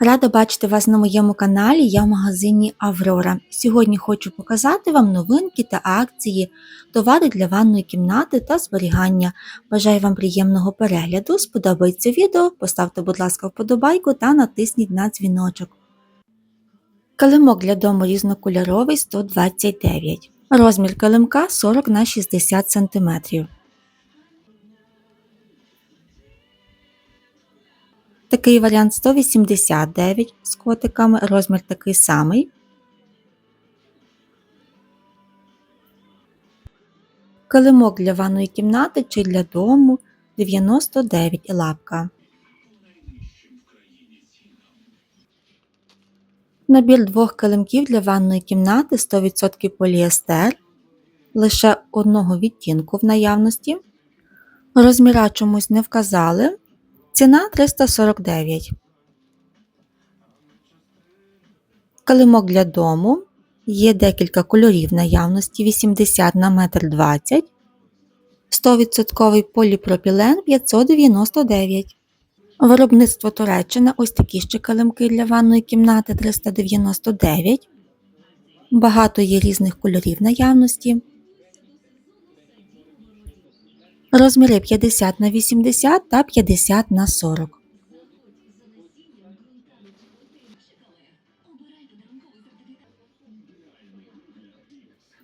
Рада бачити вас на моєму каналі. Я в магазині Аврора. Сьогодні хочу показати вам новинки та акції, товари для ванної кімнати та зберігання. Бажаю вам приємного перегляду. Сподобається відео, поставте, будь ласка, вподобайку та натисніть на дзвіночок. Килимок для дому різнокольоровий 129. Розмір килимка 40 на 60 см. Такий варіант 189 з котиками, розмір такий самий. Килимок для ванної кімнати чи для дому 99 лапка. Набір двох килимків для ванної кімнати 100% поліестер, лише одного відтінку в наявності. Розміра чомусь не вказали. Ціна 349. Килимок для дому. Є декілька кольорів наявності 80 на 1,20 м. 100% поліпропілен 599. Виробництво Туреччина. Ось такі ще килимки для ванної кімнати 399. Багато є різних кольорів наявності. Розміри 50 на 80 та 50 на 40.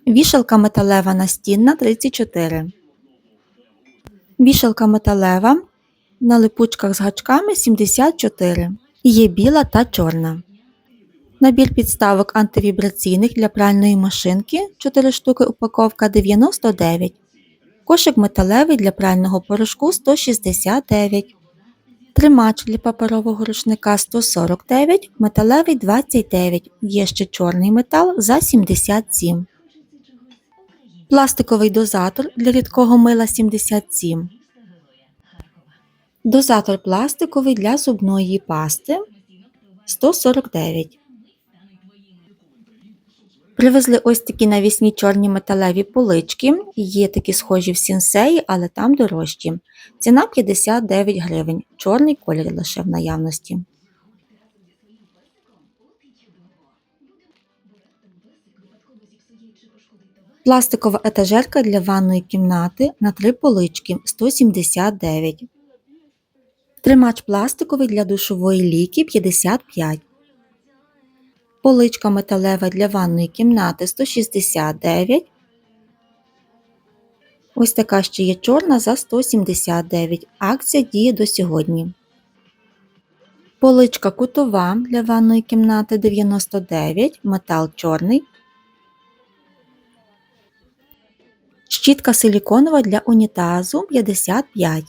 Вішалка металева настінна 34. Вішалка металева на липучках з гачками 74. Є біла та чорна. Набір підставок антивібраційних для пральної машинки 4 штуки упаковка 99. Кошик металевий для прального порошку 169. Тримач для паперового рушника 149, металевий 29. Є ще чорний метал за 77. Пластиковий дозатор для рідкого мила 77. Дозатор пластиковий для зубної пасти 149. Привезли ось такі навісні чорні металеві полички. Є такі схожі в сінсеї, але там дорожчі. Ціна 59 гривень. Чорний колір лише в наявності. Пластикова етажерка для ванної кімнати на три полички 179. Тримач пластиковий для душової ліки 55. Поличка металева для ванної кімнати 169. Ось така ще є чорна за 179. Акція діє до сьогодні. Поличка кутова для ванної кімнати 99, метал чорний. Щітка силіконова для унітазу 55.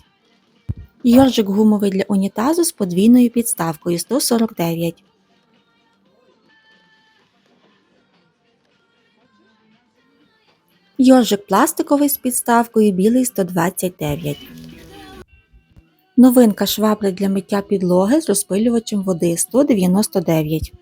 Йоржик гумовий для унітазу з подвійною підставкою 149. Йоржик пластиковий з підставкою білий 129. Новинка швабри для миття підлоги з розпилювачем води 199.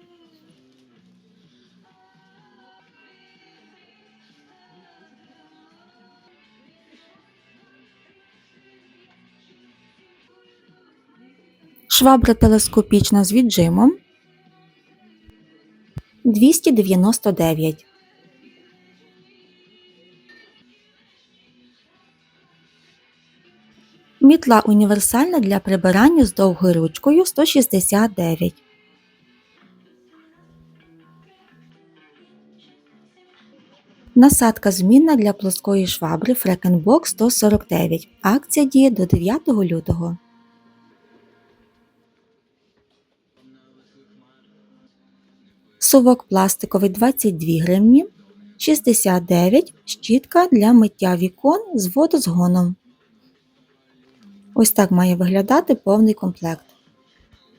Швабра телескопічна з віджимом 299. Мітла універсальна для прибирання з довгою ручкою 169. Насадка змінна для плоскої швабри Фрекенбок 149. Акція діє до 9 лютого. Совок пластиковий 22 гривні. 69 щітка для миття вікон з водозгоном. Ось так має виглядати повний комплект.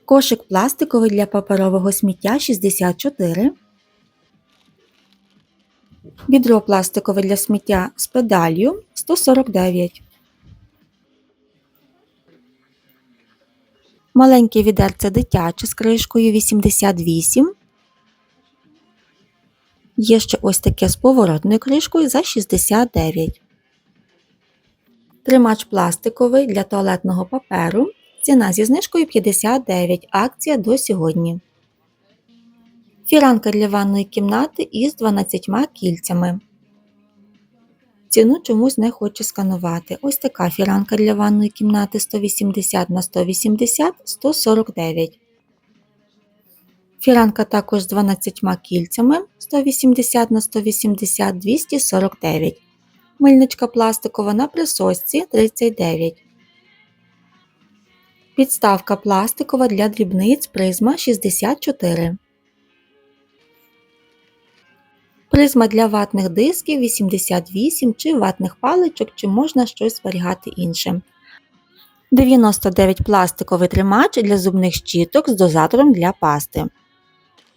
Кошик пластиковий для паперового сміття 64. Відро пластикове для сміття з педалью 149. Маленьке відерце дитяче з кришкою 88. Є ще ось таке з поворотною кришкою за 69. Тримач пластиковий для туалетного паперу Ціна зі знижкою 59, акція до сьогодні. Фіранка для ванної кімнати із 12 кільцями. Ціну чомусь не хоче сканувати. Ось така фіранка для ванної кімнати 180 на 180 149. Фіранка також з 12 кільцями 180 на 180 249. Мильничка пластикова на присосці 39. Підставка пластикова для дрібниць призма 64. Призма для ватних дисків 88 чи ватних паличок, чи можна щось зберігати інше. 99 пластиковий тримач для зубних щіток з дозатором для пасти.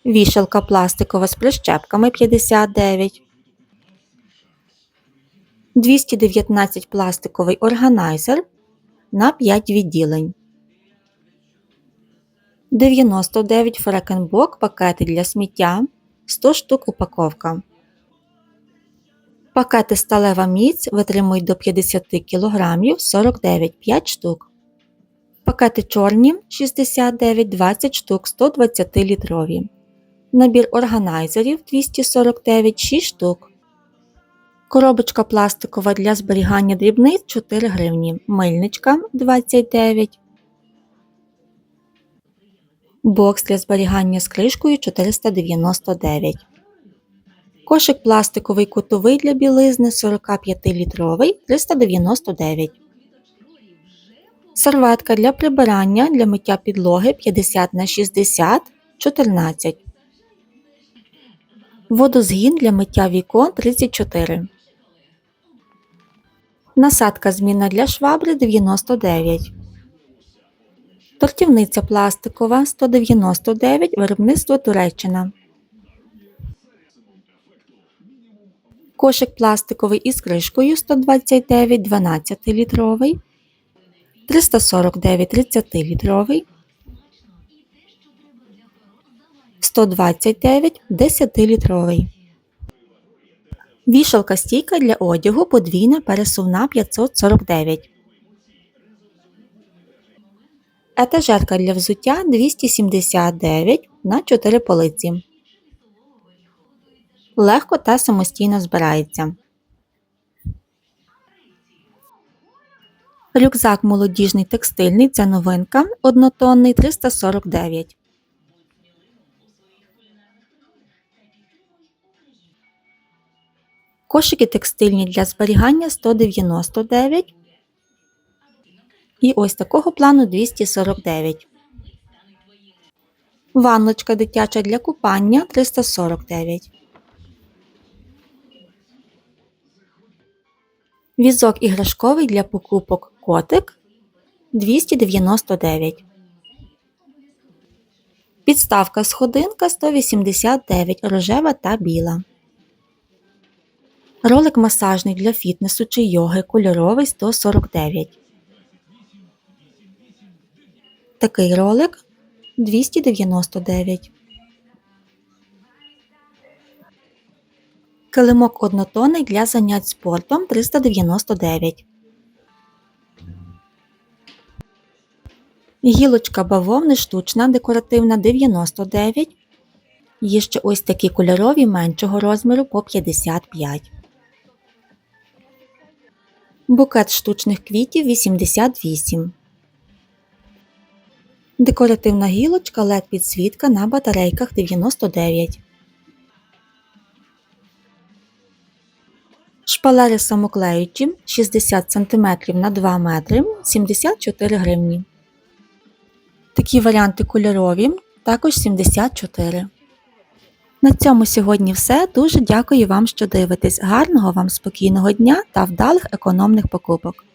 Вішалка пластикова з прищепками 59. 219 пластиковий органайзер на 5 відділень. 99 фрекенбок пакети для сміття 100 штук упаковка. Пакети сталева міць витримують до 50 кг 49 5 штук. Пакети чорні 69 20 штук 120 літрові. Набір органайзерів 249 6 штук. Коробочка пластикова для зберігання дрібниць 4 гривні. Мильничка 29. Бокс для зберігання з кришкою 499. Кошик пластиковий кутовий для білизни 45-літровий 399. Серветка для прибирання для миття підлоги 50 на 60 14. Водозгін для миття вікон 34. Насадка змінна для швабри 99. Тортівниця пластикова 199 виробництво Туреччина. Кошик пластиковий із кришкою 129 12 літровий, 349 30 літровий, 129 10 літровий. Вішалка стійка для одягу подвійна пересувна 549. Етажерка для взуття 279 на 4 полиці. Легко та самостійно збирається. Рюкзак молодіжний текстильний це новинка однотонний 349. Кошики текстильні для зберігання 199. І ось такого плану 249. Ванночка дитяча для купання 349. Візок іграшковий для покупок котик 299. Підставка сходинка 189 рожева та біла. Ролик масажний для фітнесу чи йоги кольоровий 149. Такий ролик 299. Килимок однотонний для занять спортом 399. Гілочка бавовни штучна декоративна 99. Є ще ось такі кольорові меншого розміру по 55. Букет штучних квітів 88. Декоративна гілочка LED підсвітка на батарейках 99. Шпалери самоклеючі 60 см на 2 метри 74 гривні. Такі варіанти кольорові також 74. На цьому сьогодні все. Дуже дякую вам, що дивитесь. Гарного вам спокійного дня та вдалих економних покупок!